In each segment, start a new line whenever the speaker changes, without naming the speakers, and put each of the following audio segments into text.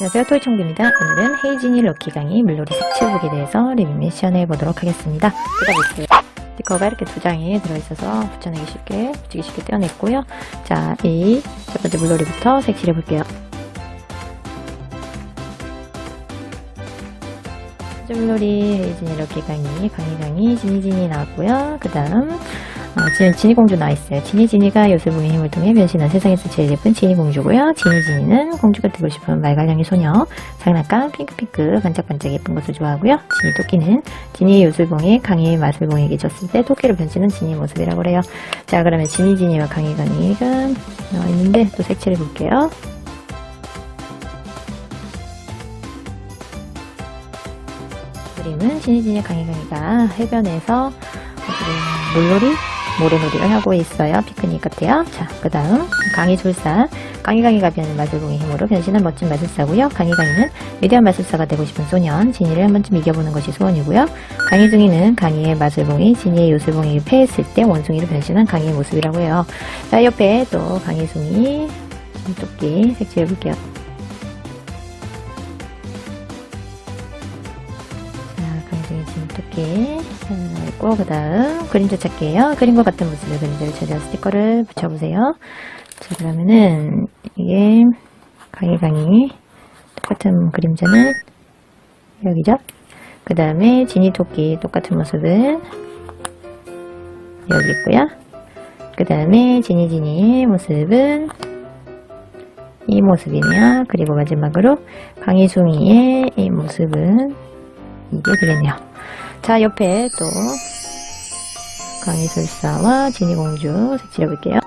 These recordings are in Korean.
안녕하세요 토이청구입니다. 오늘은 헤이진이 럭키 강의 물놀이 색칠북에 대해서 리뷰 미션 해보도록 하겠습니다. 뜯어볼게요. 스티커가 이렇게 두 장이 들어있어서 붙여내기 쉽게 붙이기 쉽게 떼어냈고요. 자, 이 첫 번째 물놀이부터 색칠해 볼게요. 첫 번째 물놀이 헤이진이 럭키 강의 강의 강의 지니지니 나왔고요. 그 다음 어, 지니공주 나와있어요. 지니지니가 요술봉의 힘을 통해 변신한 세상에서 제일 예쁜 지니공주고요. 지니지니는 공주가 되고 싶은 말갈량이 소녀, 장난감 핑크핑크 반짝반짝 예쁜 것을 좋아하고요. 지니 토끼는 지니의 요술봉이 강희의 마술봉에게 줬을 때 토끼로 변신한 지니의 모습이라고 그래요. 자 그러면 지니지니와 강희 강희가 나와 있는데 또 색칠해 볼게요. 그림은 지니지니 강희 강희가 해변에서 물놀이 모래놀이를 하고 있어요. 피크닉 같아요. 자, 그 다음 강희술사. 강희강희가 변한 마술봉의 힘으로 변신한 멋진 마술사고요. 강희강희는 위대한 마술사가 되고 싶은 소년, 진이를 한 번쯤 이겨보는 것이 소원이고요. 강희중이는 강희의 마술봉이 진이의 요술봉에게 패했을 때 원숭이로 변신한 강희의 모습이라고 해요. 자, 옆에 또 강희숭이, 토끼 색칠해볼게요. 자, 강희숭이 진토끼 하나 있고 그 다음 그림자 찾기예요. 그림과 같은 모습의 그림자를 찾아 스티커를 붙여보세요. 자 그러면은 이게 강의 강의 똑같은 그림자는 여기죠. 그 다음에 지니 토끼 똑같은 모습은 여기 있고요. 그 다음에 지니 지니의 모습은 이 모습이네요. 그리고 마지막으로 강희숭이의 이 모습은 이게 되겠네요. 자, 옆에 또 강희술사와 지니공주 색칠해 볼게요.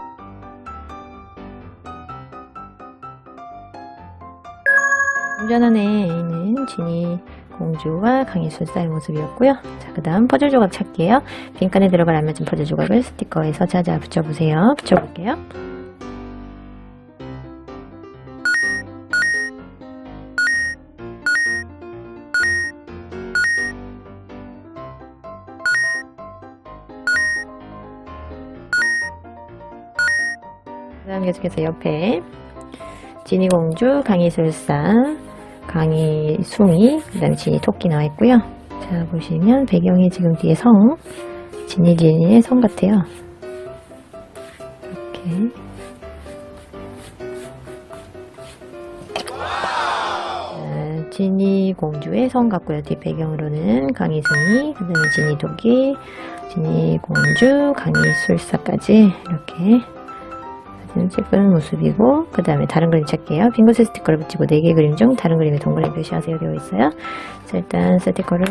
운전 안에 있는 지니 공주와 강희술사의 모습이었고요. 자, 그 다음 퍼즐 조각 찾기예요. 빈칸에 들어갈 알맞은 퍼즐 조각을 스티커에서 찾아 붙여보세요. 붙여볼게요. 그 다음 계속해서 옆에 지니공주, 강희술사, 강희숭이, 그 다음에 지니토끼 나와 있고요. 자, 보시면 배경이 지금 뒤에 성, 지니지니의 성 같아요. 이렇게. 자, 지니 공주의 성 같고요. 뒤 배경으로는 강희숭이, 그 다음에 지니토끼, 지니 공주, 강희술사까지 이렇게 찍은 모습이고 그 다음에 다른 그림. 빈 곳에 스티커를 붙이고 4개 그림 중 다른 그림에 동그라미 표시하세요 되어 있어요. 자, 일단 스티커를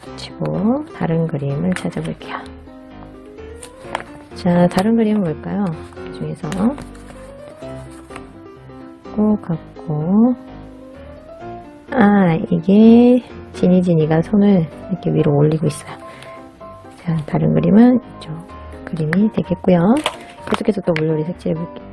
붙이고 다른 그림을 찾아볼게요. 자, 다른 그림은 뭘까요? 그 중에서 꼭 같고 아, 이게 지니지니가 손을 이렇게 위로 올리고 있어요. 자, 다른 그림은 이쪽 그림이 되겠고요. 계속해서 또 물놀이 색칠해볼게요.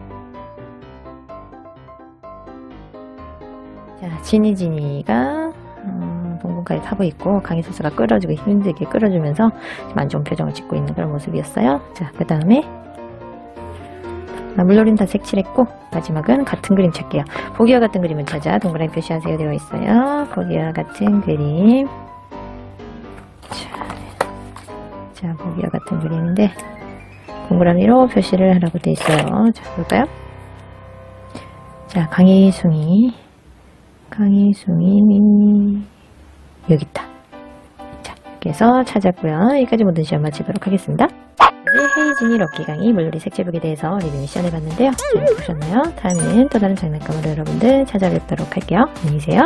자, 지니지니가 음, 동공까지 타고 있고 강희소스가 끌어주고 힘들게 끌어주면서 지금 안 좋은 표정을 짓고 있는 그런 모습이었어요. 자, 그 다음에 아, 물놀이는 다 색칠했고 마지막은 같은 그림 찾게요. 보기와 같은 그림을 찾아 동그라미 표시하세요 되어 있어요. 보기와 같은 그림 자, 자 보기와 같은 그림인데 동그라미로 표시를 하라고 되어 있어요. 자, 볼까요? 자, 강희숭이. 강희숭이. 여기 있다. 자, 이렇게 해서 찾았고요. 여기까지 모든 시험 마치도록 하겠습니다. 헤이진이 럭키 강의 물놀이 색칠북에 대해서 리뷰 미션 해봤는데요. 재밌게 보셨나요? 다음엔 또 다른 장난감으로 여러분들 찾아뵙도록 할게요. 안녕히 계세요.